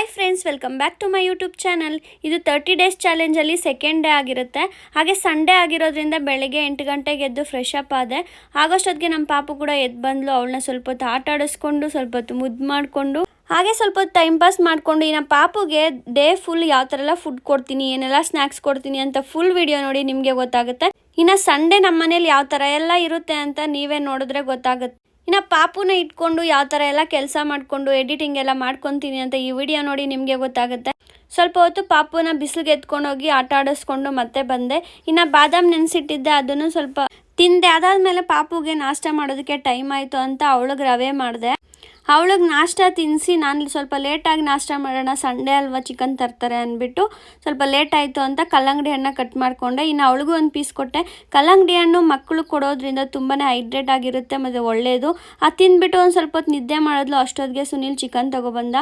Hi friends welcome back to my YouTube channel ಇದು thirty days ಚಾಲೆಂಜಲ್ಲಿ second day ಆಗಿರುತ್ತೆ. ಹಾಗೆ ಸಂಡೇ ಆಗಿರೋದ್ರಿಂದ ಬೆಳಗ್ಗೆ ಎಂಟು ಗಂಟೆಗೆ ಎದ್ದು ಫ್ರೆಶ್ ಅಪ್ ಆದೆ. ಆಗೋಷ್ಟೊತ್ತಿಗೆ ನಮ್ಮ ಪಾಪು ಕೂಡ ಎದ್ದು ಬಂದ್ಲು, ಅವಳನ್ನ ಸ್ವಲ್ಪ ಹೊತ್ತು ಆಟ ಆಡಿಸ್ಕೊಂಡು, ಸ್ವಲ್ಪ ಹೊತ್ತು ಮುದ್ದು ಮಾಡಿಕೊಂಡು. ಹಾಗೆ ಸ್ವಲ್ಪ ಟೈಮ್ ಪಾಸ್ ಮಾಡಿಕೊಂಡು ಇನ್ನು ಪಾಪುಗೆ ಡೇ ಫುಲ್ ಯಾವ ಥರ ಎಲ್ಲ ಫುಡ್ ಕೊಡ್ತೀನಿ, ಏನೆಲ್ಲ ಸ್ನ್ಯಾಕ್ಸ್ ಕೊಡ್ತೀನಿ ಅಂತ ಫುಲ್ ವಿಡಿಯೋ ನೋಡಿ ನಿಮಗೆ ಗೊತ್ತಾಗುತ್ತೆ. ಇನ್ನು ಸಂಡೇ ನಮ್ಮ ಮನೇಲಿ ಯಾವ ಥರ ಎಲ್ಲ ಇರುತ್ತೆ ಅಂತ ನೀವೇ ನೋಡಿದ್ರೆ ಗೊತ್ತಾಗುತ್ತೆ. ಇನ್ನು ಪಾಪುನ ಇಟ್ಕೊಂಡು ಯಾವ ಥರ ಎಲ್ಲ ಕೆಲಸ ಮಾಡಿಕೊಂಡು ಎಡಿಟಿಂಗ್ ಎಲ್ಲ ಮಾಡ್ಕೊತೀನಿ ಅಂತ ಈ ವಿಡಿಯೋ ನೋಡಿ ನಿಮಗೆ ಗೊತ್ತಾಗುತ್ತೆ. ಸ್ವಲ್ಪ ಹೊತ್ತು ಪಾಪುನ ಬಿಸಿಲಿಗೆ ಎತ್ಕೊಂಡೋಗಿ ಆಟ ಆಡಿಸ್ಕೊಂಡು ಮತ್ತೆ ಬಂದೆ. ಇನ್ನು ಬಾದಾಮ್ ನೆನೆಸಿಟ್ಟಿದ್ದೆ, ಅದನ್ನು ಸ್ವಲ್ಪ ತಿಂದೆ. ಅದಾದಮೇಲೆ ಪಾಪುಗೆ ನಾಷ್ಟ ಮಾಡೋದಕ್ಕೆ ಟೈಮ್ ಆಯಿತು ಅಂತ ಅವಳಿಗೆ ರವೆ ಮಾಡಿದೆ. ಅವಳಿಗೆ ನಾಷ್ಟ ತಿನ್ನಿಸಿ ನಾನು ಸ್ವಲ್ಪ ಲೇಟಾಗಿ ನಾಷ್ಟ ಮಾಡೋಣ ಸಂಡೇ ಅಲ್ವಾ ಚಿಕನ್ ತರ್ತಾರೆ ಅಂದ್ಬಿಟ್ಟು ಸ್ವಲ್ಪ ಲೇಟ್ ಆಯಿತು ಅಂತ ಕಲ್ಲಂಗಡಿ ಹಣ್ಣು ಕಟ್ ಮಾಡಿಕೊಂಡೆ. ಇನ್ನು ಅವಳಿಗೂ ಒಂದು ಪೀಸ್ ಕೊಟ್ಟೆ. ಕಲ್ಲಂಗಡಿ ಹಣ್ಣು ಮಕ್ಕಳು ಕೊಡೋದ್ರಿಂದ ತುಂಬಾ ಹೈಡ್ರೇಟ್ ಆಗಿರುತ್ತೆ, ಮತ್ತು ಒಳ್ಳೆಯದು ಅದು ತಿಂದ್ಬಿಟ್ಟು ಒಂದು ಸ್ವಲ್ಪ ಹೊತ್ತು ನಿದ್ದೆ ಮಾಡಿದ್ಲು, ಅಷ್ಟೊತ್ತಿಗೆ ಸುನಿಲ್ ಚಿಕನ್ ತೊಗೊಬಂದ.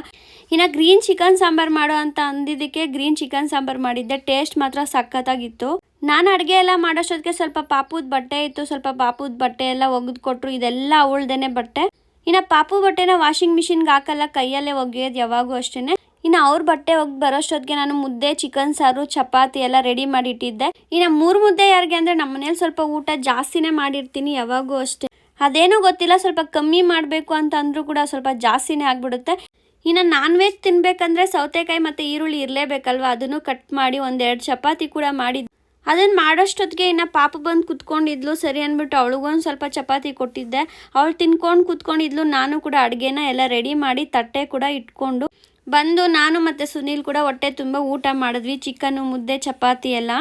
ಇನ್ನು ಗ್ರೀನ್ ಚಿಕನ್ ಸಾಂಬಾರು ಮಾಡೋ ಅಂತ ಅಂದಿದ್ದಕ್ಕೆ ಗ್ರೀನ್ ಚಿಕನ್ ಸಾಂಬಾರು ಮಾಡಿದ್ದೆ. ಟೇಸ್ಟ್ ಮಾತ್ರ ಸಖತ್ತಾಗಿತ್ತು. ನಾನು ಅಡುಗೆ ಎಲ್ಲ ಮಾಡೋಷ್ಟೊತ್ತಿಗೆ ಸ್ವಲ್ಪ ಪಾಪುದ ಬಟ್ಟೆ ಇತ್ತು, ಸ್ವಲ್ಪ ಪಾಪುದ ಬಟ್ಟೆ ಎಲ್ಲ ಒಗೆದು ಕೊಟ್ಟರು ಇದೆಲ್ಲ ಅವಳ್ದೇನೆ ಬಟ್ಟೆ. ಇನ್ನು ಪಾಪು ಬಟ್ಟೆನ ವಾಷಿಂಗ್ ಮಿಷಿನ್ಗೆ ಹಾಕಲ್ಲ, ಕೈಯಲ್ಲೇ ಒಗೆಯೋದು ಯಾವಾಗೂ ಅಷ್ಟೇ ಇನ್ನು ಅವ್ರ ಬಟ್ಟೆ ಒಗ್ ಬರೋಷ್ಟೊತ್ತಿಗೆ ನಾನು ಮುದ್ದೆ ಚಿಕನ್ ಸಾರು, ಚಪಾತಿ ಎಲ್ಲ ರೆಡಿ ಮಾಡಿ ಇಟ್ಟಿದ್ದೆ ಇನ್ನು ಮೂರು ಮುದ್ದೆ ಯಾರಿಗೆ ಅಂದರೆ ನಮ್ಮ ಮನೇಲಿ ಸ್ವಲ್ಪ ಊಟ ಜಾಸ್ತಿನೇ ಮಾಡಿರ್ತೀನಿ ಯಾವಾಗೂ ಅಷ್ಟೇ. ಅದೇನೋ ಗೊತ್ತಿಲ್ಲ, ಸ್ವಲ್ಪ ಕಮ್ಮಿ ಮಾಡಬೇಕು ಅಂತ ಅಂದರೂ ಕೂಡ ಸ್ವಲ್ಪ ಜಾಸ್ತಿನೇ ಆಗಿಬಿಡುತ್ತೆ. ಇನ್ನು ನಾನ್ ವೆಜ್ ತಿನ್ಬೇಕಂದ್ರೆ ಸೌತೆಕಾಯಿ ಮತ್ತು ಈರುಳ್ಳಿ ಇರಲೇಬೇಕಲ್ವ? ಅದನ್ನು ಕಟ್ ಮಾಡಿ ಒಂದೆರಡು ಚಪಾತಿ ಕೂಡ ಮಾಡಿದ್ದೆ ಅದನ್ನು ಮಾಡೋಷ್ಟೊತ್ತಿಗೆ ಇನ್ನು ಪಾಪ ಬಂದು ಕುತ್ಕೊಂಡಿದ್ಲು. ಸರಿ ಅಂದ್ಬಿಟ್ಟು ಅವಳಿಗೊಂದು ಸ್ವಲ್ಪ ಚಪಾತಿ ಕೊಟ್ಟಿದ್ದೆ. ಅವಳು ತಿನ್ಕೊಂಡು ಕುತ್ಕೊಂಡಿದ್ಲು. ನಾನು ಕೂಡ ಅಡುಗೆನ ಎಲ್ಲ ರೆಡಿ ಮಾಡಿ ತಟ್ಟೆ ಕೂಡ ಇಟ್ಕೊಂಡು ಬಂದು ನಾನು ಮತ್ತು ಸುನೀಲ್ ಕೂಡ ಹೊಟ್ಟೆ ತುಂಬ ಊಟ ಮಾಡಿದ್ವಿ. ಚಿಕನ್ನು ಮುದ್ದೆ, ಚಪಾತಿ ಎಲ್ಲ.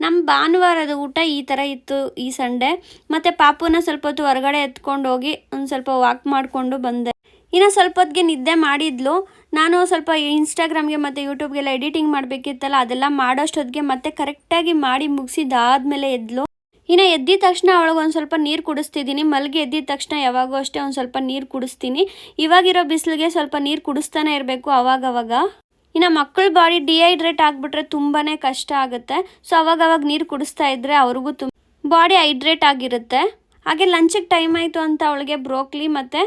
ನಮ್ಮ ಭಾನುವಾರದ ಊಟ ಈ ಥರ ಇತ್ತು ಈ ಸಂಡೆ. ಮತ್ತು ಪಾಪುನ ಸ್ವಲ್ಪ ಹೊತ್ತು ಹೊರಗಡೆ ಎತ್ಕೊಂಡು ಹೋಗಿ ಒಂದು ಸ್ವಲ್ಪ ವಾಕ್ ಮಾಡಿಕೊಂಡು ಬಂದೆ. ಇನ್ನು ಸ್ವಲ್ಪ ಹೊತ್ತಿಗೆ ನಿದ್ದೆ ಮಾಡಿದ್ಲು. ನಾನು ಸ್ವಲ್ಪ ಇನ್ಸ್ಟಾಗ್ರಾಮ್ಗೆ ಮತ್ತು ಯೂಟ್ಯೂಬ್ಗೆಲ್ಲ ಎಡಿಟಿಂಗ್ ಮಾಡಬೇಕಿತ್ತಲ್ಲ, ಅದೆಲ್ಲ ಮಾಡೋಷ್ಟೊತ್ತಿಗೆ ಮತ್ತೆ ಕರೆಕ್ಟಾಗಿ ಮಾಡಿ ಮುಗಿಸಿದಾದ್ಮೇಲೆ ಎದ್ಲು. ಇನ್ನು ಎದ್ದಿದ ತಕ್ಷಣ ಅವಳಿಗೆ ಒಂದು ಸ್ವಲ್ಪ ನೀರು ಕುಡಿಸ್ತಿದ್ದೀನಿ. ಮಲ್ಗೆ ಎದ್ದಿದ ತಕ್ಷಣ ಯಾವಾಗೂ ಅಷ್ಟೇ ಒಂದು ಸ್ವಲ್ಪ ನೀರು ಕುಡಿಸ್ತೀನಿ. ಇವಾಗಿರೋ ಬಿಸಿಲಿಗೆ ಸ್ವಲ್ಪ ನೀರು ಕುಡಿಸ್ತಾನೆ ಇರಬೇಕು ಅವಾಗವಾಗ. ಇನ್ನು ಮಕ್ಕಳ ಬಾಡಿ ಡಿಹೈಡ್ರೇಟ್ ಆಗಿಬಿಟ್ರೆ ತುಂಬಾ ಕಷ್ಟ ಆಗುತ್ತೆ. ಸೊ ಅವಾಗವಾಗ ಅವಾಗ ನೀರು ಕುಡಿಸ್ತಾ ಇದ್ದರೆ ಅವ್ರಿಗೂ ತುಂಬ, ಬಾಡಿ ಹೈಡ್ರೇಟ್ ಆಗಿರುತ್ತೆ. ಹಾಗೆ ಲಂಚಿಗೆ ಟೈಮ್ ಆಯಿತು ಅಂತ ಅವಳಿಗೆ ಬ್ರೋಕ್ಲಿ ಮತ್ತು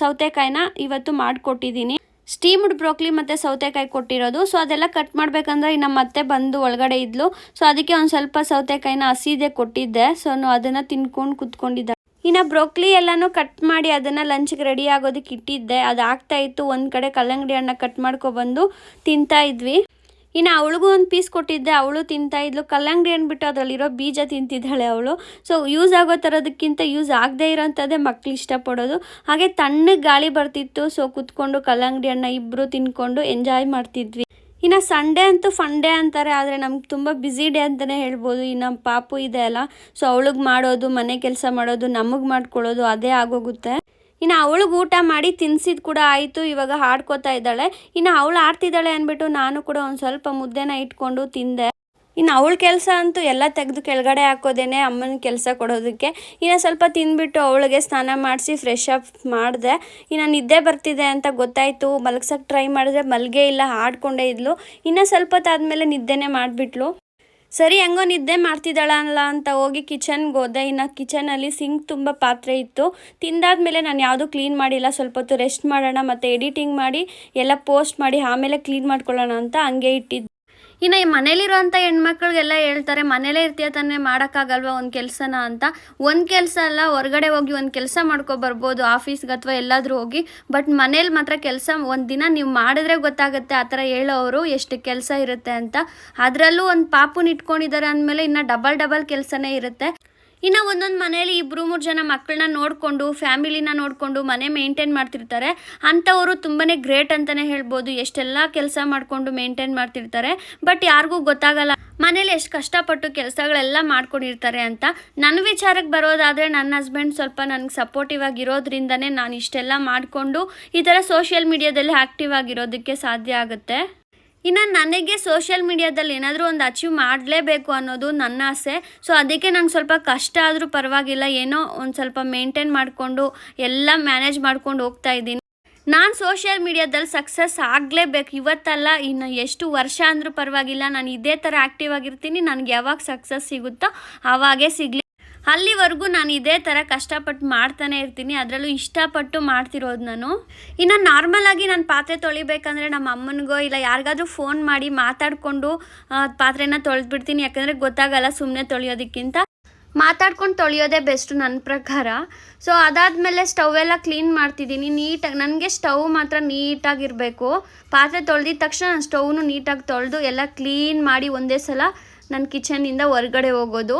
ಸೌತೆಕಾಯಿನ ಇವತ್ತು ಮಾಡಿಕೊಟ್ಟಿದ್ದೀನಿ. ಸ್ಟೀಮ್ಡ್ ಬ್ರೋಕ್ಲಿ ಮತ್ತು ಸೌತೆಕಾಯಿ ಕೊಟ್ಟಿರೋದು. ಸೊ ಅದೆಲ್ಲ ಕಟ್ ಮಾಡಬೇಕಂದ್ರೆ ನಮ್ಮ ಮತ್ತೆ ಬಂದು ಒಳಗಡೆ ಇದ್ಲು. ಸೊ ಅದಕ್ಕೆ ಒಂದು ಸ್ವಲ್ಪ ಸೌತೆಕಾಯಿನ ಹಸಿದೆ ಕೊಟ್ಟಿದ್ದೆ. ಸೊ ಅದನ್ನು ತಿನ್ಕೊಂಡು ಕುತ್ಕೊಂಡಿದ್ದೆ. ಇನ್ನು ಬ್ರೋಕ್ಲಿ ಎಲ್ಲನೂ ಕಟ್ ಮಾಡಿ ಅದನ್ನು ಲಂಚ್ಗೆ ರೆಡಿ ಆಗೋದಕ್ಕೆ ಇಟ್ಟಿದ್ದೆ. ಅದು ಆಗ್ತಾಯಿತ್ತು ಒಂದು ಕಡೆ ಕಲ್ಲಂಗಡಿ ಹಣ್ಣ ಕಟ್ ಮಾಡ್ಕೊಬಂದು ತಿಂತಾ ಇದ್ವಿ. ಇನ್ನು ಅವಳಿಗೂ ಒಂದು ಪೀಸ್ ಕೊಟ್ಟಿದ್ದೆ, ಅವಳು ತಿಂತಾ ಇದ್ಲು. ಕಲ್ಲಂಗಡಿ ಅಂದ್ಬಿಟ್ಟು ಅದರಲ್ಲಿರೋ ಬೀಜ ತಿಂತಿದ್ದಾಳೆ ಅವಳು. ಸೊ ಯೂಸ್ ಆಗೋ ಥರದಕ್ಕಿಂತ ಯೂಸ್ ಆಗದೇ ಇರೋಂಥದ್ದೇ ಮಕ್ಳು ಇಷ್ಟಪಡೋದು. ಹಾಗೆ ತಣ್ಣಗೆ ಗಾಳಿ ಬರ್ತಿತ್ತು ಸೊ ಕುತ್ಕೊಂಡು ಕಲ್ಲಂಗಡಿ ಹಣ್ಣ ಇಬ್ಬರು ತಿನ್ಕೊಂಡು ಎಂಜಾಯ್ ಮಾಡ್ತಿದ್ವಿ. ಇನ್ನು ಸಂಡೇ ಅಂತೂ ಫಂಡೇ ಅಂತಾರೆ, ಆದರೆ ನಮ್ಗೆ ತುಂಬ ಬ್ಯುಸಿ ಡೇ ಅಂತಲೇ ಹೇಳ್ಬೋದು. ಇನ್ನು ಪಾಪು ಇದೆ ಅಲ್ಲ ಸೊ ಅವಳಿಗೆ ಮಾಡೋದು, ಮನೆ ಕೆಲಸ ಮಾಡೋದು, ನಮಗೆ ಮಾಡ್ಕೊಳ್ಳೋದು, ಅದೇ ಆಗೋಗುತ್ತೆ. ಇನ್ನು ಅವಳಿಗೆ ಊಟ ಮಾಡಿ ತಿನ್ಸಿದ್ ಕೂಡ ಆಯಿತು, ಇವಾಗ ಹಾಡ್ಕೋತಾ ಇದ್ದಾಳೆ. ಇನ್ನು ಅವಳು ಆಡ್ತಿದ್ದಾಳೆ ಅಂದ್ಬಿಟ್ಟು ನಾನು ಕೂಡ ಒಂದು ಸ್ವಲ್ಪ ಮುದ್ದೆನ ಇಟ್ಕೊಂಡು ತಿಂದೆ. ಇನ್ನು ಅವಳ ಕೆಲಸ ಅಂತೂ ಎಲ್ಲ ತೆಗೆದು ಕೆಳಗಡೆ ಹಾಕೋದೇನೆ ಅಮ್ಮನ ಕೆಲಸ ಕೊಡೋದಕ್ಕೆ. ಇನ್ನು ಸ್ವಲ್ಪ ತಿಂದ್ಬಿಟ್ಟು ಅವಳಿಗೆ ಸ್ನಾನ ಮಾಡಿಸಿ ಫ್ರೆಶ್ ಅಪ್ ಮಾಡಿದೆ. ಇನ್ನು ನಿದ್ದೆ ಬರ್ತಿದೆ ಅಂತ ಗೊತ್ತಾಯಿತು. ಮಲಗ್ಸಕ್ಕೆ ಟ್ರೈ ಮಾಡಿದ್ರೆ ಮಲ್ಗೆ ಇಲ್ಲ, ಹಾಡ್ಕೊಂಡೇ ಇದ್ಲು. ಇನ್ನು ಸ್ವಲ್ಪ ಹೊತ್ತಾದ್ಮೇಲೆ ನಿದ್ದೆನೇ ಮಾಡಿಬಿಟ್ಲು. ಸರಿ, ಹೆಂಗೋ ನಿದ್ದೆ ಮಾಡ್ತಿದ್ದಾಳಲ್ಲ ಅಂತ ಹೋಗಿ ಕಿಚನ್ಗೆ ಹೋದೆ. ಇನ್ನು ಕಿಚನಲ್ಲಿ ಸಿಂಕ್ ತುಂಬ ಪಾತ್ರೆ ಇತ್ತು. ತಿಂದಾದ್ಮೇಲೆ ನಾನು ಯಾವುದೂ ಕ್ಲೀನ್ ಮಾಡಿಲ್ಲ. ಸ್ವಲ್ಪ ಹೊತ್ತು ರೆಸ್ಟ್ ಮಾಡೋಣ ಮತ್ತು ಎಡಿಟಿಂಗ್ ಮಾಡಿ ಎಲ್ಲ ಪೋಸ್ಟ್ ಮಾಡಿ ಆಮೇಲೆ ಕ್ಲೀನ್ ಮಾಡ್ಕೊಳ್ಳೋಣ ಅಂತ ಹಂಗೆ ಇಟ್ಟಿದ್ದೆ. ಇನ್ನು ಈ ಮನೇಲಿರೋಂಥ ಹೆಣ್ಮಕ್ಳಿಗೆಲ್ಲ ಹೇಳ್ತಾರೆ, ಮನೇಲೇ ಇರ್ತೀಯ ತಾನೇ, ಮಾಡೋಕ್ಕಾಗಲ್ವ ಒಂದು ಕೆಲಸನ ಅಂತ. ಒಂದು ಕೆಲಸ ಅಲ್ಲ, ಹೊರಗಡೆ ಹೋಗಿ ಒಂದು ಕೆಲಸ ಮಾಡ್ಕೊಬರ್ಬೋದು ಆಫೀಸ್ಗೆ ಅಥವಾ ಎಲ್ಲಾದರೂ ಹೋಗಿ. ಬಟ್ ಮನೇಲಿ ಮಾತ್ರ ಕೆಲಸ ಒಂದು ದಿನ ನೀವು ಮಾಡಿದ್ರೆ ಗೊತ್ತಾಗುತ್ತೆ, ಆ ಥರ ಹೇಳೋರು ಎಷ್ಟು ಕೆಲಸ ಇರುತ್ತೆ ಅಂತ. ಅದರಲ್ಲೂ ಒಂದು ಪಾಪುನ ಇಟ್ಕೊಂಡಿದ್ದಾರೆ ಅಂದಮೇಲೆ ಇನ್ನು ಡಬಲ್ ಡಬಲ್ ಕೆಲಸನೇ ಇರುತ್ತೆ. ಇನ್ನು ಒಂದೊಂದು ಮನೇಲಿ ಇಬ್ಬರು ಮೂರು ಜನ ಮಕ್ಕಳನ್ನ ನೋಡಿಕೊಂಡು, ಫ್ಯಾಮಿಲಿನ ನೋಡಿಕೊಂಡು ಮನೆ ಮೇಂಟೈನ್ ಮಾಡ್ತಿರ್ತಾರೆ. ಅಂಥವರು ತುಂಬಾ ಗ್ರೇಟ್ ಅಂತಲೇ ಹೇಳ್ಬೋದು. ಎಷ್ಟೆಲ್ಲ ಕೆಲಸ ಮಾಡಿಕೊಂಡು ಮೇಂಟೈನ್ ಮಾಡ್ತಿರ್ತಾರೆ. ಬಟ್ ಯಾರಿಗೂ ಗೊತ್ತಾಗಲ್ಲ ಮನೇಲಿ ಎಷ್ಟು ಕಷ್ಟಪಟ್ಟು ಕೆಲಸಗಳೆಲ್ಲ ಮಾಡ್ಕೊಂಡಿರ್ತಾರೆ ಅಂತ. ನನ್ನ ವಿಚಾರಕ್ಕೆ ಬರೋದಾದರೆ ನನ್ನ ಹಸ್ಬೆಂಡ್ ಸ್ವಲ್ಪ ನನಗೆ ಸಪೋರ್ಟಿವ್ ಆಗಿರೋದ್ರಿಂದನೇ ನಾನು ಇಷ್ಟೆಲ್ಲ ಮಾಡಿಕೊಂಡು ಈ ಥರ ಸೋಷಿಯಲ್ ಮೀಡಿಯಾದಲ್ಲಿ ಆ್ಯಕ್ಟಿವ್ ಆಗಿರೋದಕ್ಕೆ ಸಾಧ್ಯ ಆಗುತ್ತೆ. ಇನ್ನು ನನಗೆ ಸೋಷಿಯಲ್ ಮೀಡಿಯಾದಲ್ಲಿ ಏನಾದರೂ ಒಂದು ಅಚೀವ್ ಮಾಡಲೇಬೇಕು ಅನ್ನೋದು ನನ್ನ ಆಸೆ. ಸೊ ಅದಕ್ಕೆ ನಂಗೆ ಸ್ವಲ್ಪ ಕಷ್ಟ ಆದರೂ ಪರವಾಗಿಲ್ಲ. ಏನೋ ಒಂದು ಸ್ವಲ್ಪ ಮೇಂಟೈನ್ ಮಾಡಿಕೊಂಡು, ಎಲ್ಲ ಮ್ಯಾನೇಜ್ ಮಾಡ್ಕೊಂಡು ಹೋಗ್ತಾ ಇದ್ದೀನಿ. ನಾನು ಸೋಷಿಯಲ್ ಮೀಡಿಯಾದಲ್ಲಿ ಸಕ್ಸಸ್ ಆಗಲೇಬೇಕು. ಇವತ್ತಲ್ಲ, ಇನ್ನು ಎಷ್ಟು ವರ್ಷ ಅಂದರೂ ಪರವಾಗಿಲ್ಲ. ನಾನು ಇದೇ ಥರ ಆ್ಯಕ್ಟಿವ್ ಆಗಿರ್ತೀನಿ. ನನಗೆ ಯಾವಾಗ ಸಕ್ಸಸ್ ಸಿಗುತ್ತೋ ಆವಾಗೇ ಸಿಗಲಿ. ಅಲ್ಲಿವರೆಗೂ ನಾನು ಇದೇ ಥರ ಕಷ್ಟಪಟ್ಟು ಮಾಡ್ತಾನೆ ಇರ್ತೀನಿ, ಅದರಲ್ಲೂ ಇಷ್ಟಪಟ್ಟು ಮಾಡ್ತಿರೋದು ನಾನು. ಇನ್ನು ನಾರ್ಮಲ್ ಆಗಿ ನಾನು ಪಾತ್ರೆ ತೊಳಿಬೇಕಂದ್ರೆ ನಮ್ಮ ಅಮ್ಮನಿಗೋ ಇಲ್ಲ ಯಾರಿಗಾದ್ರೂ ಫೋನ್ ಮಾಡಿ ಮಾತಾಡಿಕೊಂಡು ಪಾತ್ರೆನ ತೊಳೆದ್ಬಿಡ್ತೀನಿ, ಯಾಕಂದರೆ ಗೊತ್ತಾಗಲ್ಲ ಸುಮ್ಮನೆ ತೊಳೆಯೋದಕ್ಕಿಂತ. ಮಾತಾಡ್ಕೊಂಡು ತೊಳೆಯೋದೇ ಬೆಸ್ಟು ನನ್ನ ಪ್ರಕಾರ. ಸೊ ಅದಾದಮೇಲೆ ಸ್ಟವ್ ಎಲ್ಲ ಕ್ಲೀನ್ ಮಾಡ್ತಿದ್ದೀನಿ ನೀಟಾಗಿ ನನಗೆ ಸ್ಟವ್ ಮಾತ್ರ ನೀಟಾಗಿರಬೇಕು ಪಾತ್ರೆ ತೊಳೆದಿದ ತಕ್ಷಣ ನಾನು ಸ್ಟವ್ನು ನೀಟಾಗಿ ತೊಳೆದು ಎಲ್ಲ ಕ್ಲೀನ್ ಮಾಡಿ ಒಂದೇ ಸಲ ನನ್ನ ಕಿಚನಿಂದ ಹೊರಗಡೆ ಹೋಗೋದು.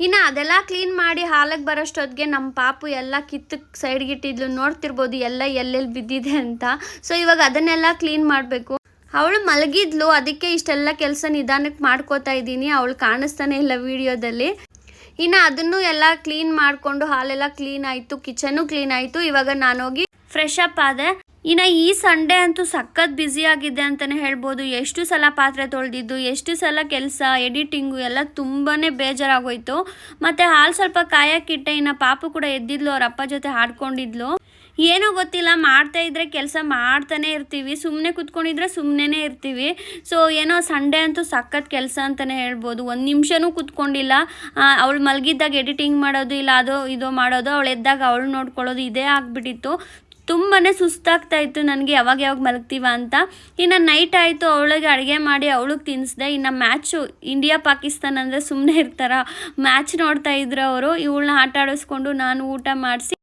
ಇನ್ನು ಅದೆಲ್ಲ ಕ್ಲೀನ್ ಮಾಡಿ ಹಾಲಿಗೆ ಬರೋಷ್ಟೊತ್ತಿಗೆ ನಮ್ಮ ಪಾಪು ಎಲ್ಲ ಕಿತ್ತಕ್ಕೆ ಸೈಡ್ಗಿಟ್ಟಿದ್ಲು ನೋಡ್ತಿರ್ಬೋದು ಎಲ್ಲ ಎಲ್ಲೆಲ್ಲಿ ಬಿದ್ದಿದೆ ಅಂತ. ಸೊ ಇವಾಗ ಅದನ್ನೆಲ್ಲ ಕ್ಲೀನ್ ಮಾಡಬೇಕು. ಅವಳು ಮಲಗಿದ್ಲು. ಅದಕ್ಕೆ ಇಷ್ಟೆಲ್ಲ ಕೆಲಸ ನಿಧಾನಕ್ಕೆ ಮಾಡ್ಕೋತಾ ಇದ್ದೀನಿ. ಅವಳು ಕಾಣಿಸ್ತಾನೆ ಇಲ್ಲ ವಿಡಿಯೋದಲ್ಲಿ. ಇನ್ನು ಅದನ್ನು ಎಲ್ಲ ಕ್ಲೀನ್ ಮಾಡಿಕೊಂಡು ಹಾಲೆಲ್ಲ ಕ್ಲೀನ್ ಆಯಿತು. ಕಿಚನ್ನು ಕ್ಲೀನ್ ಆಯಿತು. ಇವಾಗ ನಾನು ಹೋಗಿ ಫ್ರೆಶ್ ಅಪ್ ಆದೆ. ಇನ್ನು ಈ ಸಂಡೇ ಅಂತೂ ಸಖತ್ ಬ್ಯುಸಿ ಆಗಿದೆ ಅಂತಲೇ ಹೇಳ್ಬೋದು. ಎಷ್ಟು ಸಲ ಪಾತ್ರೆ ತೊಳೆದಿದ್ದು, ಎಷ್ಟು ಸಲ ಕೆಲಸ ಎಡಿಟಿಂಗು ಎಲ್ಲ ತುಂಬಾ ಬೇಜಾರಾಗೋಯ್ತು. ಮತ್ತು ಹಾಲು ಸ್ವಲ್ಪ ಕಾಯಕ್ಕಿಟ್ಟೆ ಇನ್ನು ಪಾಪು ಕೂಡ ಎದ್ದಿದ್ಲು, ಅವ್ರ ಅಪ್ಪ ಜೊತೆ ಹಾಡ್ಕೊಂಡಿದ್ಲು. ಏನೋ ಗೊತ್ತಿಲ್ಲ, ಮಾಡ್ತಾ ಇದ್ರೆ ಕೆಲಸ ಮಾಡ್ತಾನೆ ಇರ್ತೀವಿ. ಸುಮ್ಮನೆ ಕುತ್ಕೊಂಡಿದ್ರೆ ಸುಮ್ಮನೆ ಇರ್ತೀವಿ. ಸೊ ಏನೋ ಸಂಡೇ ಅಂತೂ ಸಖತ್ ಕೆಲಸ ಅಂತಲೇ ಹೇಳ್ಬೋದು. ಒಂದು ನಿಮಿಷನೂ ಕುತ್ಕೊಂಡಿಲ್ಲ. ಅವಳು ಮಲಗಿದ್ದಾಗ ಎಡಿಟಿಂಗ್ ಮಾಡೋದು, ಇಲ್ಲ ಅದು, ಇದು ಮಾಡೋದು, ಅವಳು ಎದ್ದಾಗ ಅವಳು ನೋಡ್ಕೊಳ್ಳೋದು, ಇದೇ ಆಗಿಬಿಟ್ಟಿತ್ತು. ತುಂಬಾ ಸುಸ್ತಾಗ್ತಾ ಇತ್ತು. ನನಗೆ ಯಾವಾಗ ಯಾವಾಗ ಮಲಗ್ತೀವ ಅಂತ. ಇನ್ನು ನೈಟ್ ಆಯಿತು, ಅವಳಿಗೆ ಅಡುಗೆ ಮಾಡಿ ಅವಳಿಗೆ ತಿನ್ನಿಸ್ದೆ ಇನ್ನು ಮ್ಯಾಚು ಇಂಡಿಯಾ ಪಾಕಿಸ್ತಾನ ಅಂದರೆ ಸುಮ್ಮನೆ ಇರ್ತಾರ. ಮ್ಯಾಚ್ ನೋಡ್ತಾ ಇದ್ರು ಅವರು. ಇವಳನ್ನ ಆಟ ಆಡಿಸ್ಕೊಂಡು ನಾನು ಊಟ ಮಾಡಿಸಿ.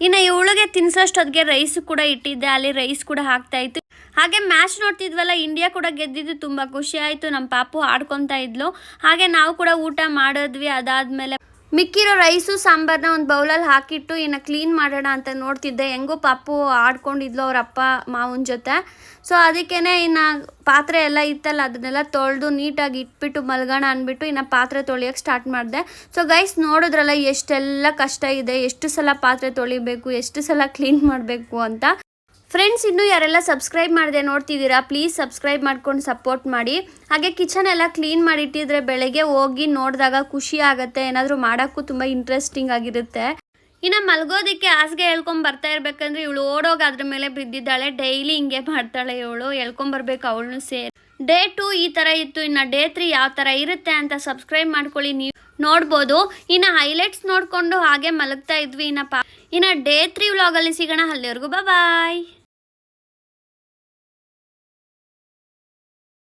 ಇನ್ನು ಇವಳಿಗೆ ತಿನ್ಸೋಷ್ಟೊತ್ತಿಗೆ ರೈಸ್ ಕೂಡ ಇಟ್ಟಿದ್ದೆ. ಅಲ್ಲಿ ರೈಸ್ ಕೂಡ ಹಾಕ್ತಾ ಇತ್ತು. ಹಾಗೆ ಮ್ಯಾಚ್ ನೋಡ್ತಿದ್ವಲ್ಲ ಇಂಡಿಯಾ ಕೂಡ ಗೆದ್ದಿದ್ದು ತುಂಬ ಖುಷಿ ಆಯಿತು. ನಮ್ಮ ಪಾಪು ಆಡ್ಕೊತಾ ಇದ್ಲು. ಹಾಗೆ ನಾವು ಕೂಡ ಊಟ ಮಾಡಿದ್ವಿ. ಅದಾದಮೇಲೆ ಮಿಕ್ಕಿರೋ ರೈಸು ಸಾಂಬಾರನ್ನ ಒಂದು ಬೌಲಲ್ಲಿ ಹಾಕಿಟ್ಟು ಇನ್ನು ಕ್ಲೀನ್ ಮಾಡೋಣ ಅಂತ ನೋಡ್ತಿದ್ದೆ. ಹೆಂಗೋ ಪಾಪು ಆಡ್ಕೊಂಡಿದ್ಲು ಅವ್ರ ಅಪ್ಪ, ಮಾವನ ಜೊತೆ. ಸೊ ಅದಕ್ಕೇ ಇನ್ನು ಪಾತ್ರೆ ಎಲ್ಲ ಇತ್ತಲ್ಲ, ಅದನ್ನೆಲ್ಲ ತೊಳೆದು ನೀಟಾಗಿ ಇಟ್ಬಿಟ್ಟು ಮಲ್ಗೋಣ ಅಂದ್ಬಿಟ್ಟು ಇನ್ನು ಪಾತ್ರೆ ತೊಳೆಯೋಕ್ಕೆ ಸ್ಟಾರ್ಟ್ ಮಾಡಿದೆ. ಸೊ ಗೈಸ್ ನೋಡಿದ್ರಲ್ಲ ಎಷ್ಟೆಲ್ಲ ಕಷ್ಟ ಇದೆ, ಎಷ್ಟು ಸಲ ಪಾತ್ರೆ ತೊಳಿಬೇಕು, ಎಷ್ಟು ಸಲ ಕ್ಲೀನ್ ಮಾಡಬೇಕು ಅಂತ. ಫ್ರೆಂಡ್ಸ್ ಇನ್ನೂ ಯಾರೆಲ್ಲ ಸಬ್ಸ್ಕ್ರೈಬ್ ಮಾಡಿದೆ ನೋಡ್ತಿದ್ದೀರಾ ಪ್ಲೀಸ್ ಸಬ್ಸ್ಕ್ರೈಬ್ ಮಾಡ್ಕೊಂಡು ಸಪೋರ್ಟ್ ಮಾಡಿ. ಹಾಗೆ ಕಿಚನ್ ಎಲ್ಲ ಕ್ಲೀನ್ ಮಾಡಿಟ್ಟಿದ್ರೆ ಬೆಳಗ್ಗೆ ಹೋಗಿ ನೋಡಿದಾಗ ಖುಷಿ ಆಗುತ್ತೆ, ಏನಾದರೂ ಮಾಡೋಕ್ಕೂ ತುಂಬ ಇಂಟ್ರೆಸ್ಟಿಂಗ್ ಆಗಿರುತ್ತೆ. ಇನ್ನು ಮಲಗೋದಕ್ಕೆ ಹಾಸಿಗೆ ಹೇಳ್ಕೊಂಡ್ ಬರ್ತಾ ಇರ್ಬೇಕಂದ್ರೆ ಇವಳು ಓಡೋಗಿ ಅದ್ರ ಮೇಲೆ ಬಿದ್ದಿದ್ದಾಳೆ ಡೈಲಿ ಹಿಂಗೆ ಮಾಡ್ತಾಳೆ ಇವಳು ಹೇಳ್ಕೊಂಬರ್ಬೇಕು ಅವಳನ್ನು ಸೇರಿ. ಡೇ ಟು ಈ ಥರ ಇತ್ತು, ಇನ್ನು ಡೇ ತ್ರೀ ಯಾವ ಥರ ಇರುತ್ತೆ ಅಂತ ಸಬ್ಸ್ಕ್ರೈಬ್ ಮಾಡ್ಕೊಳ್ಳಿ, ನೀವು ನೋಡ್ಬೋದು. ಇನ್ನು ಹೈಲೈಟ್ಸ್ ನೋಡಿಕೊಂಡು ಹಾಗೆ ಮಲಗ್ತಾ ಇದ್ವಿ ಇನ್ನು ಪಾ ಇನ್ನು ಡೇ ತ್ರೀ ವ್ಲಾಗಲ್ಲಿ ಸಿಗೋಣ, ಅಲ್ಲಿವರೆಗೂ ಬಾಯ್